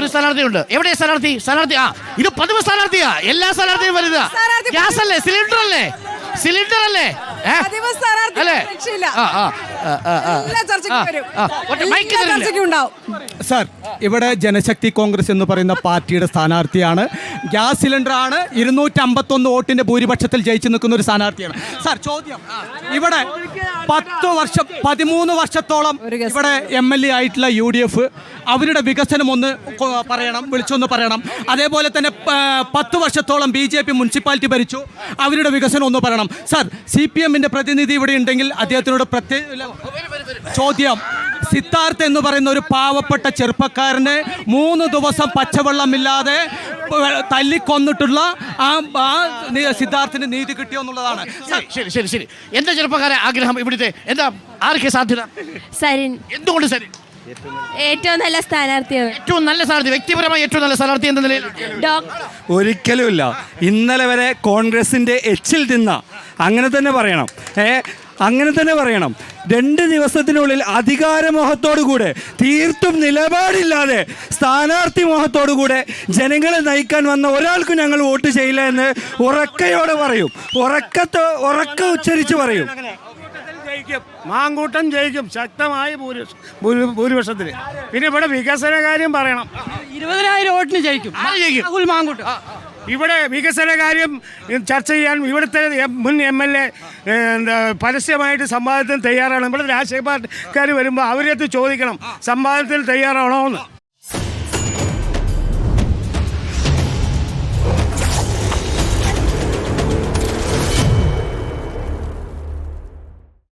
ഒരു സ്ഥാനാർത്ഥിയുണ്ട്. എവിടെ സ്ഥാനാർത്ഥി? സ്ഥാനാർത്ഥി ആ ഇത് പതിവ് സ്ഥാനാർത്ഥിയാ. എല്ലാ സ്ഥാനാർത്ഥിയും സ്ഥാനാർത്ഥി ഗ്യാസ് അല്ലേ? സിലിണ്ടർ അല്ലേ സിലിണ്ടർ അല്ലേ അല്ലേ മൈക്ക് സാർ ഇവിടെ ജനശക്തി കോൺഗ്രസ് എന്ന് പറയുന്ന പാർട്ടിയുടെ സ്ഥാനാർത്ഥിയാണ്. ഗ്യാസ് സിലിണ്ടർ ആണ് ഇരുന്നൂറ്റി അമ്പത്തൊന്ന് വോട്ടിന്റെ ഭൂരിപക്ഷത്തിൽ ജയിച്ചു നിൽക്കുന്ന ഒരു സ്ഥാനാർത്ഥിയാണ്. സാർ ചോദ്യം. ഇവിടെ പത്ത് വർഷം പതിമൂന്ന് വർഷത്തോളം ഇവിടെ എം എൽ എ ആയിട്ടുള്ള യു ഡി എഫ് അവരുടെ വികസനം ഒന്ന് പറയണം വിളിച്ചൊന്ന് പറയണം. അതേപോലെ തന്നെ പത്ത് വർഷത്തോളം ബി ജെ പി മുനിസിപ്പാലിറ്റി ഭരിച്ചു അവരുടെ വികസനം ഒന്ന് പറയണം. സാർ സി പി എമ്മിന്റെ പ്രതിനിധി ഇവിടെ ഉണ്ടെങ്കിൽ അദ്ദേഹത്തിനോട് പ്രത്യേക ചോദ്യം. സിദ്ധാർത്ഥ് എന്ന് പറയുന്ന ഒരു പാവപ്പെട്ട ചെറുപ്പക്കാരനെ മൂന്ന് ദിവസം പച്ചവെള്ളമില്ലാതെ തല്ലിക്കൊന്നിട്ടുള്ള ആ ആ സിദ്ധാർത്ഥിന് നീതി കിട്ടിയോ എന്നുള്ളതാണ്. ശരി, ശരി ശരി എന്റെ എന്താ ചെറുപ്പക്കാരെ ആഗ്രഹം ഇവിടുത്തെ എന്താ ആർക്കെ സാധ്യത? സരിൻ. എന്തുകൊണ്ട് സരി ഏറ്റവും നല്ല സ്ഥാനാർത്ഥിയാണ്. ഏറ്റവും നല്ല സ്ഥാനാർത്ഥി വ്യക്തിപരമായി ഏറ്റവും നല്ല സ്ഥാനാർത്ഥി എന്ന നിലയിൽ? ഡോക്ടർ ഒരിക്കലുമില്ല ഇന്നലെ വരെ കോൺഗ്രസിന്റെ എച്ചിൽ തിന്ന അങ്ങനെ തന്നെ പറയണം. ഏ അങ്ങനെ തന്നെ പറയണം. രണ്ട് ദിവസത്തിനുള്ളിൽ അധികാരമോഹത്തോടുകൂടെ തീർത്തും നിലപാടില്ലാതെ സ്ഥാനാർത്ഥി മോഹത്തോടുകൂടെ ജനങ്ങളെ നയിക്കാൻ വന്ന ഒരാൾക്കും ഞങ്ങൾ വോട്ട് ചെയ്യില്ല എന്ന് ഉറക്കയോടെ പറയും. ഉറക്കത്തെ ഉറക്ക ഉച്ചരിച്ച് പറയും. മാങ്കൂട്ടം ജയിക്കും ശക്തമായ ഭൂരിപക്ഷ- ഭൂരി- ഭൂരിപക്ഷത്തിന്. പിന്നെ ഇവിടെ വികസന കാര്യം പറയണം. ഇരുപതിനായിരം വോട്ടിന് ജയിക്കും. ജയിക്കും? രാഹുൽ മാങ്കൂട്ട്. ഇവിടെ വികസന കാര്യം ചർച്ച ചെയ്യാൻ ഇവിടുത്തെ മുൻ എം എൽ എ എന്താ പരസ്യമായിട്ട് സംവാദത്തിന് തയ്യാറാണ്. ഇവിടെ രാഷ്ട്രീയ പാർട്ടിക്കാർ വരുമ്പോൾ അവരെ ചോദിക്കണം സംവാദത്തിൽ തയ്യാറാണോ എന്ന്